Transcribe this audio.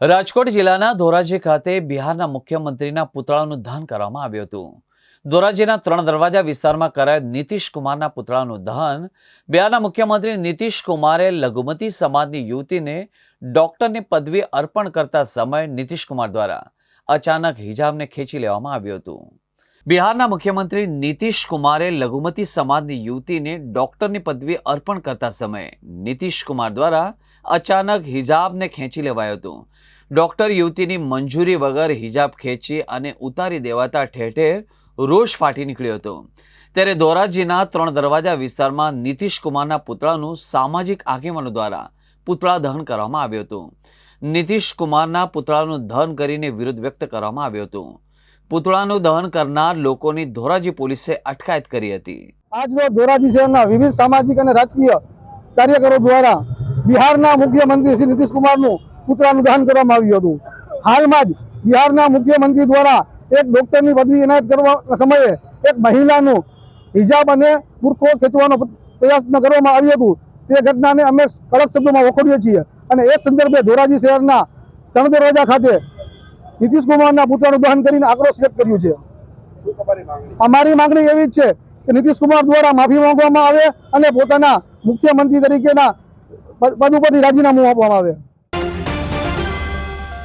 રાજકોટ જિલ્લાના ધોરાજી ખાતે બિહારના મુખ્યમંત્રીના પુતળાનું દહન કરવામાં આવ્યું હતું. ધોરાજીના ત્રણ દરવાજા વિસ્તારમાં કરાયેલ નીતિશ કુમારના પુતળાનું દહન બિહારના મુખ્યમંત્રી નીતિશ કુમારે લઘુમતી સમાજની યુવતીને ડોક્ટરની પદવી અર્પણ કરતા સમયે નીતિશ કુમાર દ્વારા અચાનક હિજાબને ખેંચી લેવામાં આવ્યું હતું. બિહારના મુખ્યમંત્રી નીતિશ કુમારે લઘુમતી સમાજની યુવતીને ડોક્ટરની પદવી અર્પણ કરતા સમયે નીતિશ કુમાર દ્વારા અચાનક હિજાબને ખેંચી લેવાયું હતું. ડોક્ટર યુવતીની મંજૂરી વગર હિજાબ ખેંચી અને ઉતારી દેવાતા ઠેર ઠેર રોષ ફાટી નીકળ્યો હતો. ત્યારે ધોરાજીના ત્રણ દરવાજા વિસ્તારમાં નીતિશ કુમારના પુતળાનું સામાજિક આગેવાનો દ્વારા પુતળા દહન કરવામાં આવ્યું હતું. નીતિશ કુમારના પુતળાનું દહન કરીને વિરોધ વ્યક્ત કરવામાં આવ્યો હતો. પુતળાનું દહન કરનાર લોકોની ધોરાજી પોલીસે અટકાયત કરી હતી. આજનો ધોરાજી શહેરના વિવિધ સામાજિક અને રાજકીય કાર્યકરો દ્વારા બિહારના મુખ્યમંત્રી શ્રી નીતિશ કુમારનું પુતળાનું દહન કરવામાં આવ્યું હતું. હાલમાં જ બિહારના મુખ્યમંત્રી દ્વારા એક ડોક્ટરની પદવી એનાયત કરવા સમયે એક મહિલાનું હિજાબ અને બુરખો ખેંચવાનો પ્રયત્ન કરવામાં આવ્યો હતું. તે ઘટનાને અમે કડક શબ્દોમાં વખોડીએ છીએ અને એ સંદર્ભે ધોરાજી શહેરના ત્રણ દરવાજા ખાતે નીતિશ કુમારના પુતળાનું દહન કરીને આક્રોશ વ્યક્ત કર્યું છે. અમારી માંગણી એવી જ છે કે નીતિશ કુમાર દ્વારા માફી માંગવામાં આવે અને પોતાના મુખ્યમંત્રી તરીકેના પદ ઉપરથી રાજીનામું આપવામાં આવે.